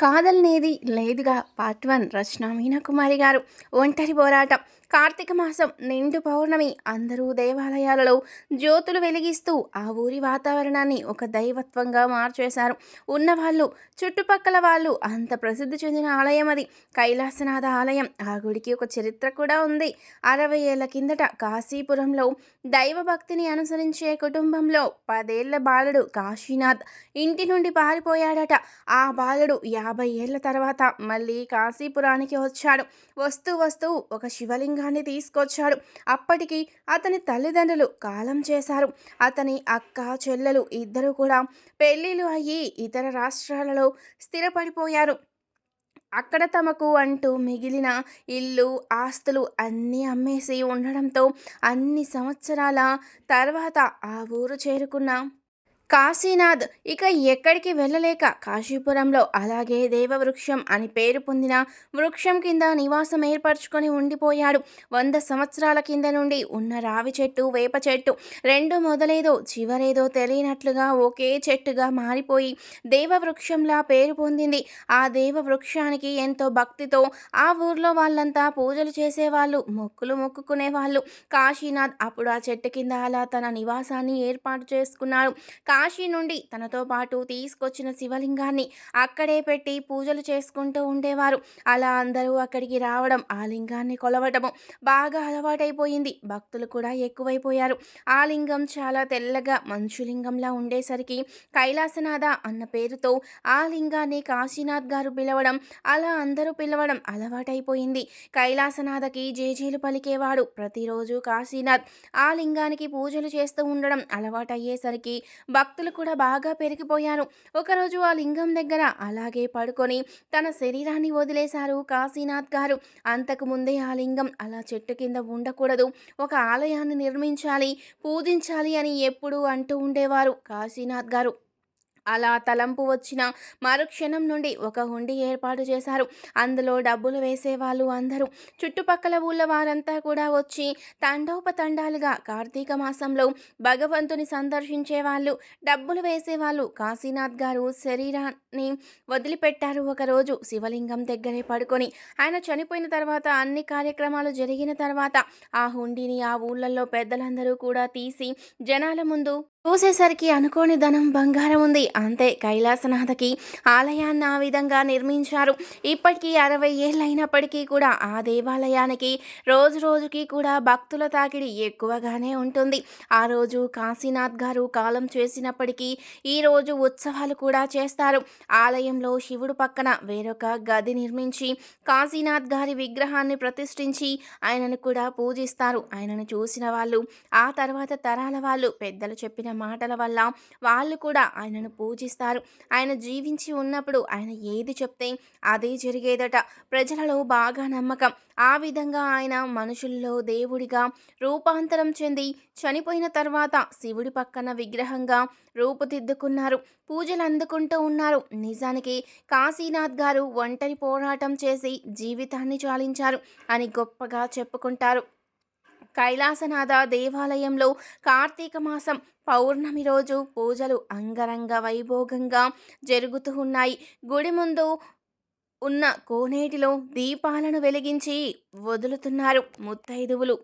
కాదలనేది లేదుగా part one రచన మీనాకుమారి గారు. ఒంటరి పోరాటం. కార్తీక మాసం నిండు పౌర్ణమి అందరూ దేవాలయాలలో జ్యోతులు వెలిగిస్తూ ఆ ఊరి వాతావరణాన్ని ఒక దైవత్వంగా మార్చేశారు. ఉన్నవాళ్ళు చుట్టుపక్కల వాళ్ళు అంత ప్రసిద్ధి చెందిన ఆలయం అది. కైలాసనాథ ఆలయం. ఆ గుడికి ఒక చరిత్ర కూడా ఉంది. అరవై ఏళ్ళ కిందట కాశీపురంలో దైవభక్తిని అనుసరించే కుటుంబంలో పదేళ్ళ బాలుడు కాశీనాథ్ ఇంటి నుండి పారిపోయాడట. ఆ బాలుడు యాభై ఏళ్ళ తర్వాత మళ్ళీ కాశీపురానికి వచ్చాడు. వస్తూ వస్తూ ఒక శివలింగాన్ని తీసుకొచ్చాడు. అప్పటికి అతని తల్లిదండ్రులు కాలం చేశారు. అతని అక్క చెల్లెలు ఇద్దరు కూడా పెళ్ళిళ్ళు అయ్యి ఇతర రాష్ట్రాలలో స్థిరపడిపోయారు. అక్కడ తమకు అంటూ మిగిలిన ఇల్లు ఆస్తులు అన్నీ అమ్మేసి ఉండడంతో అన్ని సంవత్సరాల తర్వాత ఆ ఊరు చేరుకున్న కాశీనాథ్ ఇక ఎక్కడికి వెళ్ళలేక కాశీపురంలో అలాగే దేవవృక్షం అని పేరు పొందిన వృక్షం కింద నివాసం ఏర్పరచుకొని ఉండిపోయాడు. వంద సంవత్సరాల కింద నుండి ఉన్న రావి చెట్టు వేప చెట్టు రెండు మొదలేదో చివరేదో తెలియనట్లుగా ఒకే చెట్టుగా మారిపోయి దేవవృక్షంలా పేరు పొందింది. ఆ దేవవృక్షానికి ఎంతో భక్తితో ఆ ఊర్లో వాళ్ళంతా పూజలు చేసేవాళ్ళు మొక్కులు మొక్కుకునేవాళ్ళు. కాశీనాథ్ అప్పుడు ఆ చెట్టు కింద అలా తన నివాసాన్ని ఏర్పాటు చేసుకున్నాడు. కాశీ నుండి తనతో పాటు తీసుకొచ్చిన శివలింగాన్ని అక్కడే పెట్టి పూజలు చేసుకుంటూ ఉండేవారు. అలా అందరూ అక్కడికి రావడం ఆ లింగాన్ని కొలవటము బాగా అలవాటైపోయింది. భక్తులు కూడా ఎక్కువైపోయారు. ఆ లింగం చాలా తెల్లగా మంచు లింగంలా ఉండేసరికి కైలాసనాథ అన్న పేరుతో ఆ లింగాన్ని కాశీనాథ్ గారు పిలవడం అలా అందరూ పిలవడం అలవాటైపోయింది. కైలాసనాథకి జేజీలు పలికేవాడు. ప్రతిరోజు కాశీనాథ్ ఆ లింగానికి పూజలు చేస్తూ ఉండడం అలవాటయ్యేసరికి భక్తులు భక్తులు కూడా బాగా పెరిగిపోయారు. ఒకరోజు ఆ లింగం దగ్గర అలాగే పడుకొని తన శరీరాన్ని వదిలేశారు కాశీనాథ్ గారు. అంతకు ముందే ఆ లింగం అలా చెట్టు కింద ఉండకూడదు. ఒక ఆలయాన్ని నిర్మించాలి పూజించాలి అని ఎప్పుడూ అంటూ ఉండేవారు కాశీనాథ్ గారు. అలా తలంపు వచ్చిన మరుక్షణం నుండి ఒక హుండీ ఏర్పాటు చేశారు. అందులో డబ్బులు వేసేవాళ్ళు అందరూ. చుట్టుపక్కల ఊళ్ళ వారంతా కూడా వచ్చి తండోపతండాలుగా కార్తీక మాసంలో భగవంతుని సందర్శించే వాళ్ళు డబ్బులు వేసేవాళ్ళు. కాశీనాథ్ గారు శరీరాన్ని వదిలిపెట్టారు ఒకరోజు శివలింగం దగ్గరే పడుకొని ఆయన చనిపోయిన తర్వాత అన్ని కార్యక్రమాలు జరిగిన తర్వాత ఆ హుండీని ఆ ఊళ్ళల్లో పెద్దలందరూ కూడా తీసి జనాల ముందు చూసేసరికి అనుకోని ధనం బంగారం ఉంది. అంతే కైలాసనాథకి ఆలయాన్ని ఆ విధంగా నిర్మించారు. ఇప్పటికీ అరవై ఏళ్ళైనప్పటికీ కూడా ఆ దేవాలయానికి రోజు రోజుకి కూడా భక్తుల తాకిడి ఎక్కువగానే ఉంటుంది. ఆ రోజు కాశీనాథ్ గారు కాలం చేసినప్పటికీ ఈరోజు ఉత్సవాలు కూడా చేస్తారు. ఆలయంలో శివుడు పక్కన వేరొక గది నిర్మించి కాశీనాథ్ గారి విగ్రహాన్ని ప్రతిష్ఠించి ఆయనను కూడా పూజిస్తారు. ఆయనను చూసిన వాళ్ళు ఆ తర్వాత తరాల వాళ్ళు పెద్దలు చెప్పిన మాటల వల్ల వాళ్ళు కూడా ఆయనను పూజిస్తారు. ఆయన జీవించి ఉన్నప్పుడు ఆయన ఏది చెప్తే అదే జరిగేదట. ప్రజలలో బాగా నమ్మకం. ఆ విధంగా ఆయన మనుషుల్లో దేవుడిగా రూపాంతరం చెంది చనిపోయిన తర్వాత శివుడి పక్కన విగ్రహంగా రూపుదిద్దుకున్నారు. పూజలు అందుకుంటూ ఉన్నారు. నిజానికి కాశీనాథ్ గారు ఒంటరి పోరాటం చేసి జీవితాన్ని చాలించారు అని గొప్పగా చెప్పుకుంటారు. కైలాసనాథ దేవాలయంలో కార్తీక మాసం పౌర్ణమి రోజు పూజలు అంగరంగ వైభోగంగా జరుగుతూ ఉన్నాయి. గుడి ముందు ఉన్న కోనేటిలో దీపాలను వెలిగించి వదులుతున్నారు ముత్తైదువులు.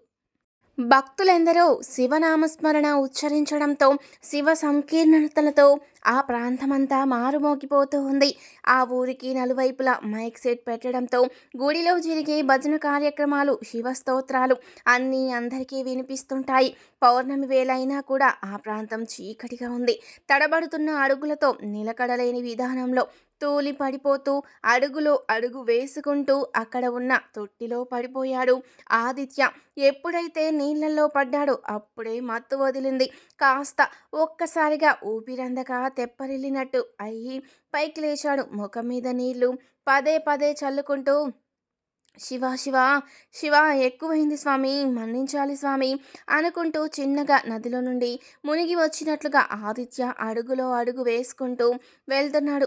భక్తులెందరో శివనామస్మరణ ఉచ్చరించడంతో శివ సంకీర్ణతలతో ఆ ప్రాంతమంతా మారుమోగిపోతూ ఉంది. ఆ ఊరికి నలువైపులా మైక్ సెట్ పెట్టడంతో గుడిలో జరిగే భజన కార్యక్రమాలు శివస్తోత్రాలు అన్నీ అందరికీ వినిపిస్తుంటాయి. పౌర్ణమి వేలైనా కూడా ఆ ప్రాంతం చీకటిగా ఉంది. తడబడుతున్న అడుగులతో నిలకడలేని విధానంలో తూలి పడిపోతూ అడుగులో అడుగు వేసుకుంటూ అక్కడ ఉన్న తొట్టిలో పడిపోయాడు ఆదిత్య. ఎప్పుడైతే నీళ్ళలో పడ్డాడో అప్పుడే మత్తు వదిలింది. కాస్త ఒక్కసారిగా ఊపిరందక తెప్పరిల్లినట్టు అయ్యి పైకి లేచాడు. ముఖం మీద నీళ్ళు పదే పదే చల్లుకుంటూ శివ శివ శివ ఎక్కువైంది స్వామి మన్నించాలి స్వామి అనుకుంటూ చిన్నగా నదిలో నుండి మునిగి వచ్చినట్లుగా ఆదిత్య అడుగులో అడుగు వేసుకుంటూ వెళ్తున్నాడు.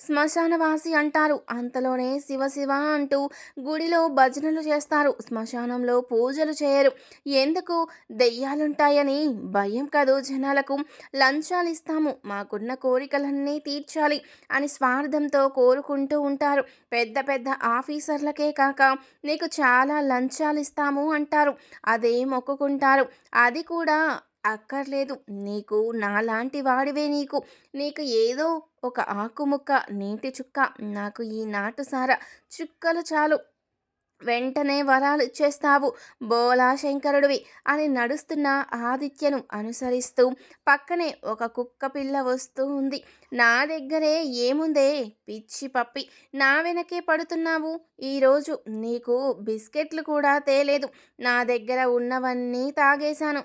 శ్మశానవాసి అంటారు. అంతలోనే శివ శివ అంటూ గుడిలో భజనలు చేస్తారు. శ్మశానంలో పూజలు చేయరు. ఎందుకు? దెయ్యాలుంటాయని భయం కదూ జనాలకు. లంచాలు ఇస్తాము. మాకున్న కోరికలన్నీ తీర్చాలి అని స్వార్థంతో కోరుకుంటూ ఉంటారు. పెద్ద పెద్ద ఆఫీసర్లకే కాక నీకు చాలా లంచాలు ఇస్తాము అంటారు. అదే మొక్కుకుంటారు? అది కూడా అక్కర్లేదు. నీకు నాలాంటి వాడివే నీకు. నీకు ఏదో ఒక ఆకుముక్క నీటి చుక్క నాకు ఈ నాటుసార చుక్కలు చాలు. వెంటనే వరాలు ఇచ్చేస్తావు. బోలా శంకరుడివి అని నడుస్తున్న ఆదిత్యను అనుసరిస్తూ పక్కనే ఒక కుక్క పిల్ల వస్తూ ఉంది. నా దగ్గరే ఏముందే? పిచ్చి పప్పి. నా వెనకే పడుతున్నావు? ఈరోజు నీకు బిస్కెట్లు కూడా తేలేదు. నా దగ్గర ఉన్నవన్నీ తాగేశాను.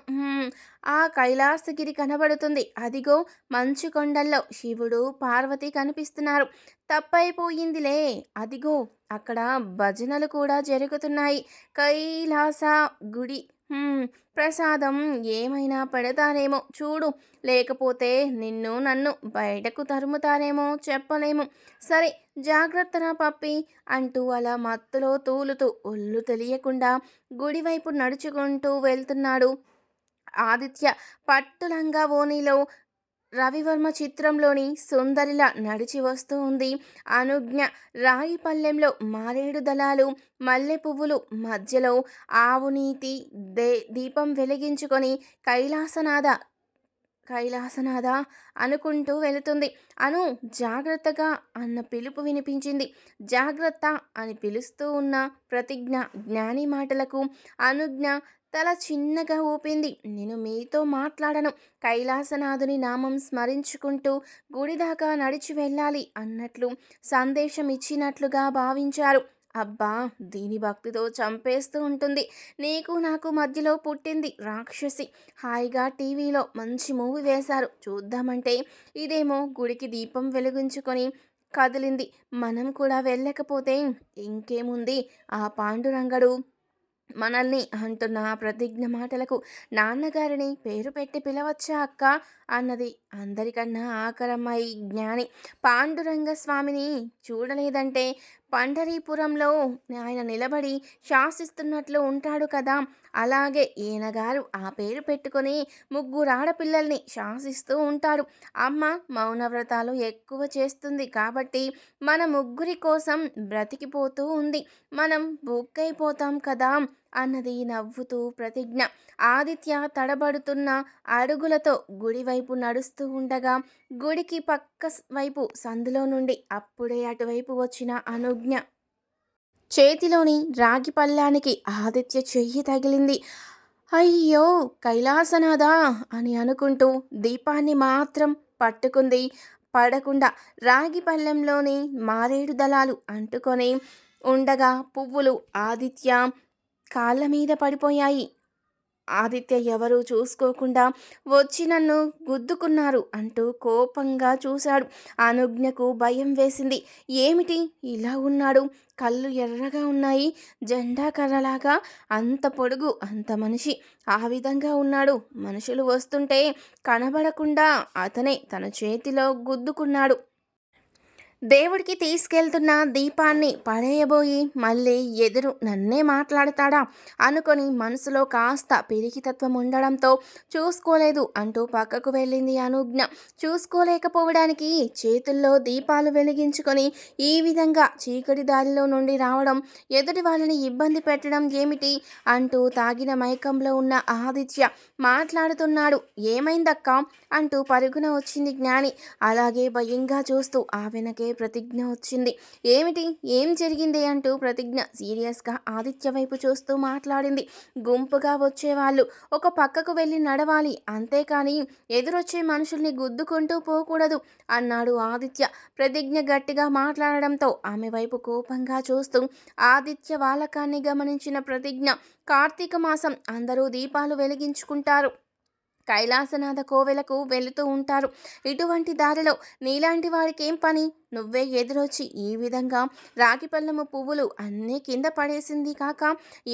ఆ కైలాసగిరి కనబడుతుంది. అదిగో మంచు కొండల్లో శివుడు పార్వతి కనిపిస్తున్నారు. తప్పైపోయిందిలే. అదిగో అక్కడ భజనలు కూడా జరుగుతున్నాయి. కైలాస గుడి ప్రసాదం ఏమైనా పెడతారేమో చూడు. లేకపోతే నిన్ను నన్ను బయటకు తరుముతారేమో చెప్పలేము. సరే జాగ్రత్తరా పప్పి అంటూ అలా మత్తులో తూలుతూ ఒళ్ళు తెలియకుండా గుడివైపు నడుచుకుంటూ వెళ్తున్నాడు. ఆదిత్య పట్టులంగా ఓనిలో రవివర్మ చిత్రంలోని సుందరిలా నడిచి వస్తూ ఉంది. అనుజ్ఞ రాయి పల్లెంలో మారేడు దళాలు మల్లె పువ్వులు మధ్యలో ఆవు నీతి దే దీపం వెలిగించుకొని కైలాసనాథ కైలాసనాథ అనుకుంటూ వెళుతుంది. అను జాగ్రత్తగా అన్న పిలుపు వినిపించింది. జాగ్రత్త అని పిలుస్తూ ఉన్న ప్రతిజ్ఞ జ్ఞాని మాటలకు అనుజ్ఞ తల చిన్నగా ఊపింది. నేను మీతో మాట్లాడను. కైలాసనాథుని నామం స్మరించుకుంటూ గుడి దాకా నడిచి వెళ్ళాలి అన్నట్లు సందేశం ఇచ్చినట్లుగా భావించారు. అబ్బా! దీని భక్తితో చంపేస్తూ ఉంటుంది. నీకు నాకు మధ్యలో పుట్టింది రాక్షసి. హాయిగా టీవీలో మంచి మూవీ వేశారు. చూద్దామంటే ఇదేమో గుడికి దీపం వెలిగించుకొని కదిలింది. మనం కూడా వెళ్ళకపోతే ఇంకేముంది? ఆ పాండురంగడు మనల్ని అంటున్న ప్రతిజ్ఞ మాటలకు నాన్నగారిని పేరు పెట్టి పిలవచ్చా అక్క? అన్నది అందరికన్నా ఆఖరమ్మాయి జ్ఞాని పాండురంగ స్వామిని చూడలేదంటే పండరీపురంలో ఆయన నిలబడి శాసిస్తున్నట్లు ఉంటాడు కదా. అలాగే ఈయనగారు ఆ పేరు పెట్టుకొని ముగ్గురు ఆడపిల్లల్ని శాసిస్తూ ఉంటాడు అమ్మ మౌనవ్రతాలు ఎక్కువ చేస్తుంది కాబట్టి మన ముగ్గురి కోసం బ్రతికిపోతూ ఉంది. మనం బుక్ అయిపోతాం కదా. అన్నది నవ్వుతూ ప్రతిజ్ఞ. ఆదిత్య తడబడుతున్న అడుగులతో గుడి వైపు నడుస్తూ ఉండగా గుడికి పక్క వైపు సందులో నుండి అప్పుడే అటువైపు వచ్చిన అనుజ్ఞ. చేతిలోని రాగి పల్లానికి ఆదిత్య చెయ్యి తగిలింది. అయ్యో కైలాసనాథా అని అనుకుంటూ దీపాన్ని మాత్రం పట్టుకుంది. పడకుండా రాగి పళ్ళెంలోని మారేడు దళాలు అంటుకొని ఉండగా పువ్వులు ఆదిత్య కాళ్ళ మీద పడిపోయాయి. ఆదిత్య ఎవరూ చూసుకోకుండా వచ్చి నన్ను గుద్దుకున్నారు అంటూ కోపంగా చూశాడు. అనుజ్ఞకు భయం వేసింది. ఏమిటి? ఇలా ఉన్నాడు. కళ్ళు ఎర్రగా ఉన్నాయి. జెండా కర్రలాగా. అంత పొడుగు అంత మనిషి. ఆ విధంగా ఉన్నాడు. మనుషులు వస్తుంటే కనబడకుండా అతనే తన చేతిలో గుద్దుకున్నాడు. దేవుడికి తీసుకెళ్తున్న దీపాన్ని పడేయబోయి మళ్ళీ ఎదురు నన్నే మాట్లాడతాడా? అనుకొని మనసులో కాస్త పిరికితత్వం ఉండడంతో చూసుకోలేదు అంటూ పక్కకు వెళ్ళింది అనుజ్ఞ. చూసుకోలేకపోవడానికి చేతుల్లో దీపాలు వెలిగించుకొని ఈ విధంగా చీకటి దారిలో నుండి రావడం ఎదుటి వాళ్ళని ఇబ్బంది పెట్టడం ఏమిటి? అంటూ తాగిన మైకంలో ఉన్న ఆదిత్య మాట్లాడుతున్నాడు. ఏమైందక్క? అంటూ పరుగున వచ్చింది జ్ఞాని. అలాగే భయంగా చూస్తూ ఆ వెనకే ప్రతిజ్ఞ వచ్చింది. ఏమిటి? ఏం జరిగింది అంటూ ప్రతిజ్ఞ సీరియస్గా ఆదిత్య వైపు చూస్తూ మాట్లాడింది. గుంపుగా వచ్చేవాళ్ళు. ఒక పక్కకు వెళ్ళి నడవాలి. అంతేకాని ఎదురొచ్చే మనుషుల్ని గుద్దుకుంటూ పోకూడదు అన్నాడు ఆదిత్య. ప్రతిజ్ఞ గట్టిగా మాట్లాడడంతో ఆమె వైపు కోపంగా చూస్తూ ఆదిత్య వాలకాన్ని గమనించిన ప్రతిజ్ఞ కార్తీక మాసం అందరూ దీపాలు వెలిగించుకుంటారు. కైలాసనాథ కోవెలకు వెళుతూ ఉంటారు. ఇటువంటి దారిలో నీలాంటి వాడికేం పని? నువ్వే ఎదురొచ్చి ఈ విధంగా రాగిపల్లెము పువ్వులు అన్నీ కింద పడేసింది కాక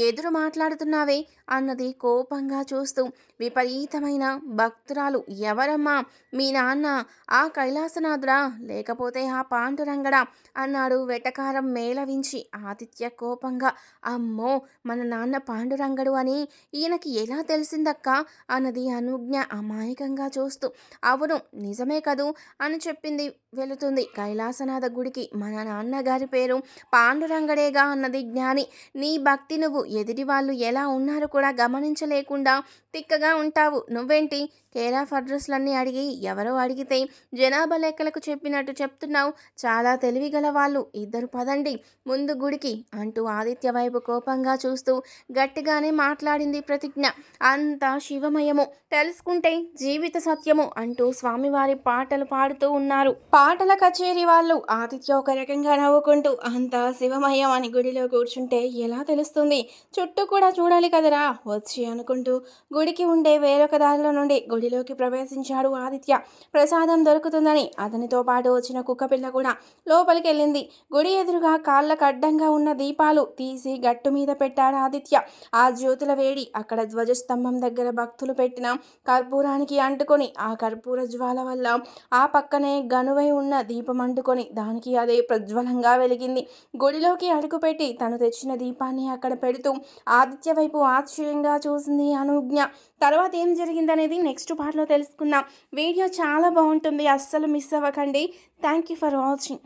ఎదురు మాట్లాడుతున్నావే అన్నది కోపంగా చూస్తూ విపరీతమైన భక్తురాలు ఎవరమ్మా? మీ నాన్న ఆ కైలాసనాథుడా? లేకపోతే ఆ పాండురంగడా? అన్నాడు వెటకారం మేళవించి ఆతిథ్య కోపంగా. అమ్మో! మన నాన్న పాండురంగడు అని ఈయనకి ఎలా తెలిసిందక్క? అన్నది అనుజ్ఞ అమాయకంగా చూస్తూ. అవును నిజమే కదూ అని చెప్పింది వెళుతుంది విలాసనాథ గుడికి మన నాన్నగారి పేరు పాండురంగడేగా అన్నది జ్ఞాని. నీ భక్తి నువ్వు ఎదుటి వాళ్ళు ఎలా ఉన్నారు కూడా గమనించలేకుండా తిక్కగా ఉంటావు. నువ్వేంటి? కేర్ ఆఫ్ అడ్రస్లన్నీ అడిగి ఎవరో అడిగితే జనాభా లెక్కలకు చెప్పినట్టు చెప్తున్నావు. చాలా తెలివిగల వాళ్ళు. ఇద్దరు పదండి. ముందు గుడికి అంటూ ఆదిత్య వైపు కోపంగా చూస్తూ గట్టిగానే మాట్లాడింది ప్రతిజ్ఞ. అంతా శివమయము. తెలుసుకుంటే జీవిత సత్యము అంటూ స్వామివారి పాటలు పాడుతూ ఉన్నారు. పాటల కచేరీ వాళ్ళు ఆదిత్య ఒక రకంగా నవ్వుకుంటూ అంతా శివమయం అని గుడిలో కూర్చుంటే ఎలా తెలుస్తుంది? చుట్టూ కూడా చూడాలి కదరా? వచ్చి అనుకుంటూ గుడికి ఉండే వేరొక దారిలో నుండి గుడిలోకి ప్రవేశించాడు ఆదిత్య. ప్రసాదం దొరుకుతుందని అతనితో పాటు వచ్చిన కుక్కపిల్ల కూడా లోపలికి వెళ్ళింది గుడి ఎదురుగా కాళ్ళకు అడ్డంగా ఉన్న దీపాలు తీసి గట్టు మీద పెట్టాడు ఆదిత్య. ఆ జ్యోతుల వేడి అక్కడ ధ్వజస్తంభం దగ్గర భక్తులు పెట్టిన కర్పూరానికి అంటుకొని ఆ కర్పూర జ్వాల వల్ల ఆ పక్కనే గనువై ఉన్న దీపం అంటుకొని దానికి అదే ప్రజ్వలంగా వెలిగింది. గుడిలోకి అడుగుపెట్టి తను తెచ్చిన దీపాన్ని అక్కడ పెడుతూ ఆదిత్య వైపు ఆశ్చర్యంగా చూసింది అనుజ్ఞ. తర్వాత ఏం జరిగిందనేది నెక్స్ట్ పార్ట్లో తెలుసుకుందాం. వీడియో చాలా బాగుంటుంది అస్సలు మిస్ అవ్వకండి. Thank you for watching.